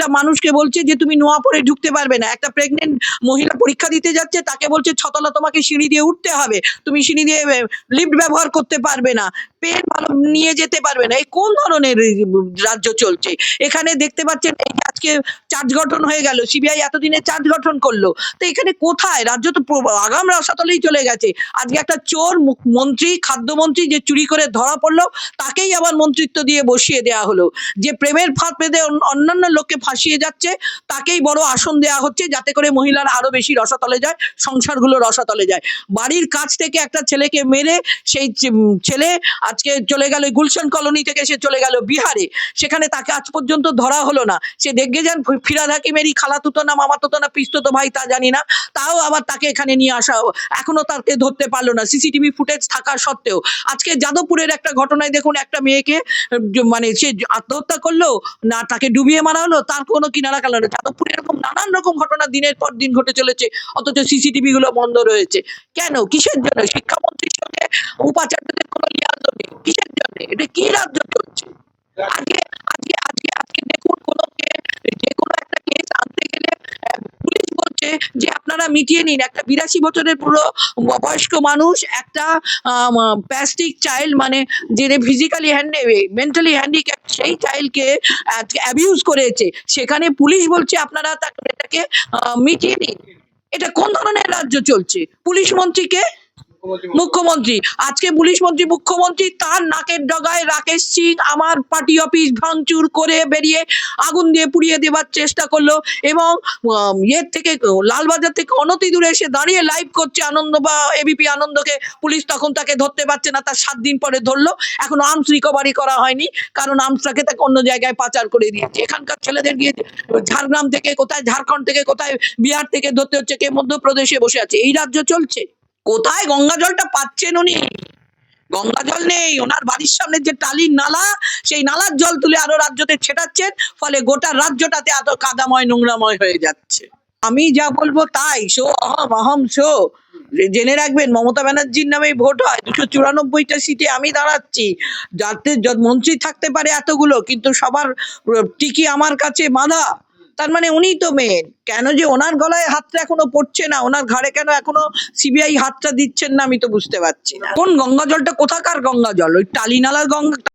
একটা মানুষকে বলছে যে তুমি নোয়া পরে ঢুকতে পারবে না। একটা প্রেগনেন্ট মহিলা পরীক্ষা দিতে যাচ্ছে, তাকে বলছে ছতলা তোমাকে সিঁড়ি দিয়ে উঠতে হবে। তুমি সিঁড়ি দিয়ে লিফট ব্যবহার করতে পারবে না। পেন ভালো নিয়ে যেতে পারবে না। এই কোন ধরনের রাজ্য চলছে? এখানে দেখতে পাচ্ছেন, এই আজকে চার্জ গঠন হয়ে গেল, সিবিআই এতদিনে চার্জ গঠন করল। তো এখানে কোথায়? রাজ্য তো আগাম রসাতলেই চলে গেছে। আজকে একটা চোর মন্ত্রী, খাদ্যমন্ত্রী যে চুরি করে ধরা পড়ল, তাকেই আবার মন্ত্রিত্ব দিয়ে বসিয়ে দেওয়া হলো। যে প্রেমের ফাঁদ পেতে অন্যান্য লোককে ফাঁসিয়ে যাচ্ছে, তাকেই বড় আসন দেওয়া হচ্ছে যাতে করে মহিলারা আরও বেশি রসাতলে যায়, সংসারগুলো রসাতলে যায়। বাড়ির কাছ থেকে একটা ছেলেকে মেরে সেই ছেলে আজকে চলে গেল গুলশান কলোনি থেকে, সে চলে গেল বিহারে। সেখানে তাকে আজ পর্যন্ত ধরা হলো না। সে দেখে যান ফি- ফিরাদ হাকিমেরই খালাতুতো না মামা মামাতুতো না, পিস্ততো ভাই তা জানি না। তাও আবার তাকে এখানে নিয়ে আসা। এখনও তাকে ধরতে পারল না। সিসিটিভি ফুটেজ থাকা সত্ত্বেও। আজকে যাদবপুরের একটা ঘটনায় দেখুন, একটা মেয়েকে মানে সে আত্মহত্যা করল, না তাকে ডুবিয়ে মারা হলো, তার কোনো কিনারা কালার নেই যাদবপুরে এরকম নানান রকম ঘটনা দিনের পর দিন ঘটে চলেছে, অথচ সিসিটিভি গুলো বন্ধ রয়েছে। কেন? কিসের জন্য? শিক্ষামন্ত্রীর সঙ্গে উপাচার্যদের কোনো লিয়াজ নেই। কিসের জন্য? এটা কি রাজ্য চলছে? আজকে আজকে আজকে আজকে দেখুন কোনো কে- যে কোনো একটা কেস আনতে গেলে আহ, পুলিশ বলছে যে আপনারা মিটিয়ে নিন। একটা বিরাশি বছরের পুরো বয়স্ক মানুষ, একটা প্যাস্টিক চাইল্ড মানে যে ফিজিক্যালি হ্যান্ডি মেন্টালি হ্যান্ডিক্যাপ সেই চাইল্ডকে অ্যাবিউজ করেছে। সেখানে পুলিশ বলছে আপনারা তাকে এটাকে মিটিয়ে নিন। এটা কোন ধরনের রাজ্য চলছে? পুলিশ মন্ত্রীকে মুখ্যমন্ত্রী আজকে পুলিশ মন্ত্রী, মুখ্যমন্ত্রী তার নাকের ডগায় রাকেশ সিং আমার পার্টি অফিস ভাঙচুর করে বেরিয়ে আগুন দিয়ে পুড়িয়ে দেবার চেষ্টা করল এবং ইয়ের থেকে, লালবাজার থেকে অনতি দূরে এসে দাঁড়িয়ে লাইভ করছে আনন্দ বা এবিপি আনন্দকে। পুলিশ তখন তাকে ধরতে পারছে না, তার সাত দিন পরে ধরলো। এখন আর্মস রিকভারি করা হয়নি, কারণ আর্মসটাকে তাকে অন্য জায়গায় পাচার করে দিয়েছে। এখানকার ছেলেদের গিয়ে ঝাড়গ্রাম থেকে কোথায়, ঝাড়খণ্ড থেকে কোথায়, বিহার থেকে ধরতে হচ্ছে, কে মধ্যপ্রদেশে বসে আছে, এই রাজ্য চলছে? কোথায় গঙ্গা জলটা পাচ্ছেন উনি? গঙ্গা জল নেই, ওনার বাড়ির সামনে যে টালির নালা, সেই নালার জল তুলে আরও রাজ্যতে ছেটাচ্ছেন, ফলে গোটা রাজ্যটাতে এত কাদাময়, নোংরাময় হয়ে যাচ্ছে। আমি যা বলব তাই, শো অহম অহম শো। জেনে রাখবেন, মমতা ব্যানার্জির নামেই ভোট হয়, দুশো চুরানব্বইটা সিটে আমি দাঁড়াচ্ছি। যাতে মন্ত্রী থাকতে পারে এতগুলো, কিন্তু সবার, টিকি আমার কাছে বাঁধা। তার মানে উনিই তো মেন কেন যে ওনার গলায় হাতটা এখনও পড়ছে না, ওনার ঘাড়ে কেন এখনও সিবিআই হাতটা দিচ্ছেন না আমি তো বুঝতে পারছি না। কোন গঙ্গা জলটা কোথাকার গঙ্গা জল ওই টালিনালার গঙ্গা